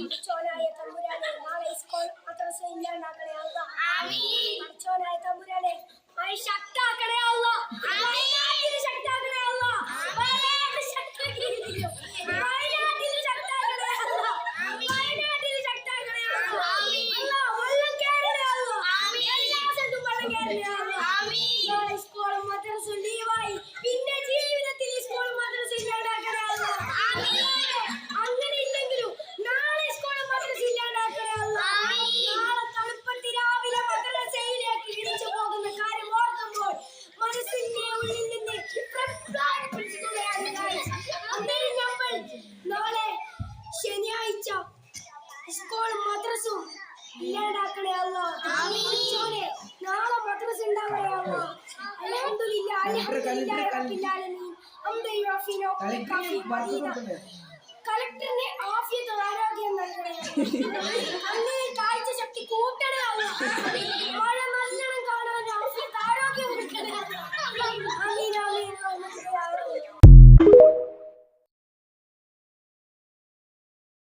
പഠിച്ചോനായ തമ്പുരാനെ നാളെ സ്കൂൾ മദ്രസ ഇല്ലാണ്ടാക്കണേ അല്ലാ. പഠിച്ചോനായ തമ്പുരാനെ ശക്താക്കണേ അല്ലാ. ശക്താക്കണേ അല്ലാ. വയനാട്ടിൽ സ്കൂളും മദ്രസ ഇല്ലാണ്ടാക്കണേ അല്ലാ. നാളെ മദ്രസും ഉണ്ടാവണേ അല്ല അൽഹംദുലില്ലാ അൽഹംദുലില്ലാ റബ്ബിൽ ആലമീൻ. മദീന കളക്ടറിന് ആഫിയത്ത് ആരോഗ്യം നൽകണേ. അങ്ങനെ കാഴ്ച ശക്തി കൂട്ടണേ മഴ നല്ലോണം കാണാൻ ആഫിയത്ത് ആരോഗ്യം കൊടുക്കണേ